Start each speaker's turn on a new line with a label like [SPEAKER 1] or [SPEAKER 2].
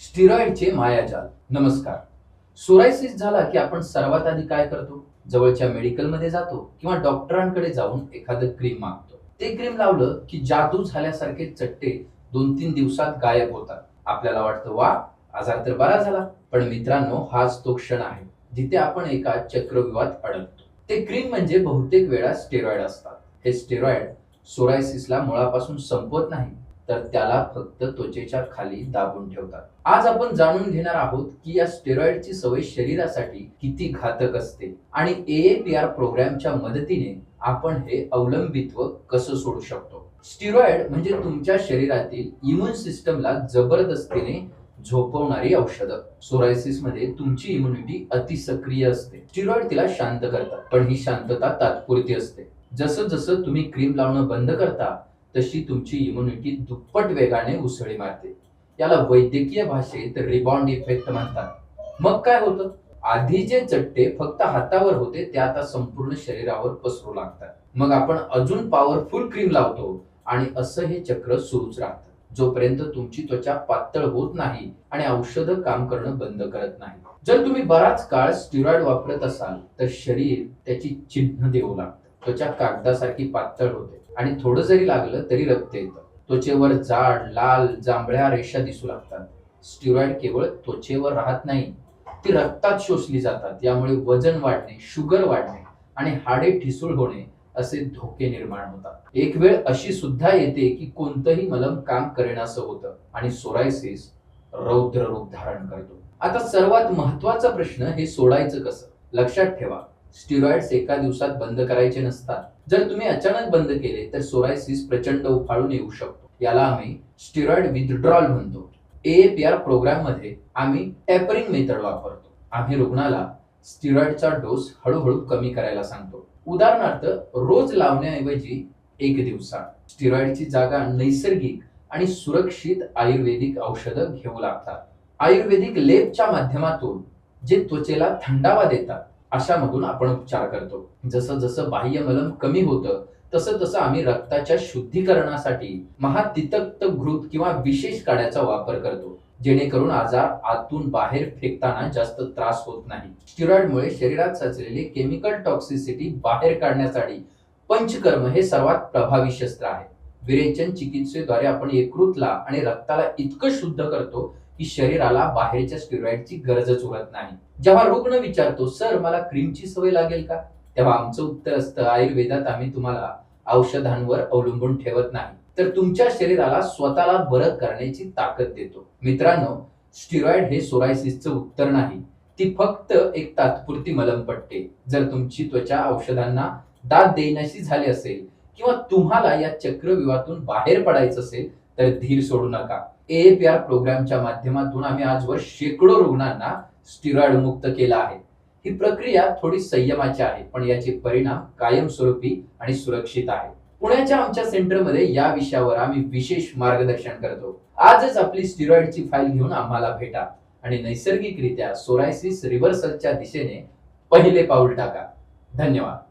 [SPEAKER 1] स्टिरॉइडचे मायाजाल. नमस्कार. सोरायसिस झाला की आपण सर्वात आधी काय करतो? जवळच्या मेडिकलमध्ये जातो किंवा डॉक्टरांकडे जाऊन एखादं क्रीम मागतो. ते क्रीम लावलं की जादू झाल्यासारखे चट्टे दोन तीन दिवसात गायब होतात. आपल्याला वाटतं वा आजार तर बरा झाला. पण मित्रांनो हाच तो क्षण आहे जिथे आपण एका चक्रव्यूहात अडकतो. ते क्रीम म्हणजे बहुतेक वेळा स्टेरॉइड असतात. हे स्टेरॉइड सोरायसिसला मुळापासून संपवत नाही तर त्याला फक्त त्वचेच्या खाली दाबून ठेवतात. आज आपण जाणून घेणार आहोत की या स्टेरॉइडची सवय शरीरासाठी किती घातक असते आणि एएपीआर प्रोग्रामच्या मदतीने आपण हे अवलंबित्व कसं सोडू शकतो? स्टिरॉइड म्हणजे तुमच्या शरीरातील इम्युन सिस्टमला जबरदस्तीने झोपवणारी औषधं. सोरायसिसमध्ये तुमची इम्युनिटी अति सक्रिय असते. स्टिरॉइड तिला शांत करतात पण ही शांतता तात्पुरती असते. जसं जसं तुम्ही क्रीम लावणं बंद करता तशी तुमची इम्युनिटी दुप्पट वेगाने उसळी मारते. याला वैद्यकीय भाषेत रिबॉन्ड इफेक्ट म्हणतात. मग काय होतं? आधी जे चट्टे फक्त हातावर होते ते आता संपूर्ण शरीरावर पसरू लागतात. मग आपण अजून पॉवरफुल क्रीम लावतो आणि असं हे चक्र सुरूच राहतं. जोपर्यंत तुमची त्वचा पातळ होत नाही आणि औषधं काम करणं बंद करत नाही. जर तुम्ही बराच काळ स्टिरॉइड वापरत असाल तर शरीर त्याची चिन्ह देऊ लागतं. त्वचा कागदासारखी पातळ होते. आणि थोडं जरी लागलं तरी रक्त येतं. त्वचेवर जाड लाल जांभळ्या रेषा दिसू लागतात. स्टिरॉइड केवळ त्वचेवर राहत नाही ती रक्तात शोषली जातात. यामुळे वजन वाढणे शुगर वाढणे आणि हाडे ठिसूळ होणे असे धोके निर्माण होतात. एक वेळ अशी सुद्धा येते की कोणतंही मलम काम करेनासं होतं आणि सोरायसिस रौद्र रूप धारण करतो. आता सर्वात महत्त्वाचा प्रश्न हे सोडायचं कसं? लक्षात ठेवा स्टिरॉइड्स एका दिवसात बंद करायचे नसतात. जर तुम्ही अचानक बंद केले तर सोरायसिस प्रचंड उफाळून येऊ शकतो. याला आम्ही स्टिरॉइड विथड्रॉल म्हणतो. एएपीआर प्रोग्राममध्ये आम्ही टॅपरिंग मेथड वापरतो. आम्ही रुग्णाला स्टिरॉइडचा डोस हळूहळू कमी करायला सांगतो. उदाहरणार्थ रोज लावण्याऐवजी एक दिवसात. स्टिरॉइडची जागा नैसर्गिक आणि सुरक्षित आयुर्वेदिक औषधं घेऊ लागतात. आयुर्वेदिक लेपच्या माध्यमातून जे त्वचेला थंडावा देतात अशामधून आपण उपचार करतो. जसं जसं बाह्य मलम कमी होतं तसं तसं आम्ही रक्ताच्या शुद्धीकरणासाठी महातितक्त घृत किंवा विशेष काड्याचा वापर करतो. जेणेकरून आजार आतून बाहेर फेकताना जास्त त्रास होत नाही. स्टिरॉइडमुळे शरीरात साचलेली केमिकल टॉक्सिसिटी बाहेर काढण्यासाठी पंचकर्म हे सर्वात प्रभावी शस्त्र आहे. विरेचन चिकित्सेद्वारे आपण यकृतला आणि रक्ताला इतकं शुद्ध करतो की शरीराला बाहेरच्या स्टिरॉइडची गरजच उरत नाही. जेव्हा रुग्ण विचारतो सर मला क्रीमची सवय लागेल का? तेव्हा आमचं उत्तर असतं आयुर्वेदात आम्ही तुम्हाला औषधांवर अवलंबून ठेवत नाही. तर तुमच्या शरीराला स्वतःला बरं करण्याची ताकद देतो. मित्रांनो स्टिरॉइड हे सोरायसिसचं उत्तर नाही. ती फक्त एक तात्पुरती मलम मलमपट्टी जर तुमची त्वचा औषधांना दाद देण्याशी झाली असेल किंवा तुम्हाला या चक्रव्यूहातून बाहेर पडायचं असेल तर धीर सोडू नका. एएपीआर प्रोग्रामच्या माध्यमातून आम्ही आजवर शेकडो रुग्णांना स्टिरॉइड मुक्त केला आहे. ही प्रक्रिया थोडी संयमाची आहे पण याचे परिणाम कायमस्वरूपी आणि सुरक्षित आहे. पुण्याच्या आमच्या सेंटरमध्ये या विषयावर आम्ही विशेष मार्गदर्शन करतो. आजच आपली स्टिरॉइडची फाईल घेऊन आम्हाला भेटा आणि नैसर्गिकरित्या सोरायसिस रिव्हर्सलच्या दिशेने पहिले पाऊल टाका. धन्यवाद.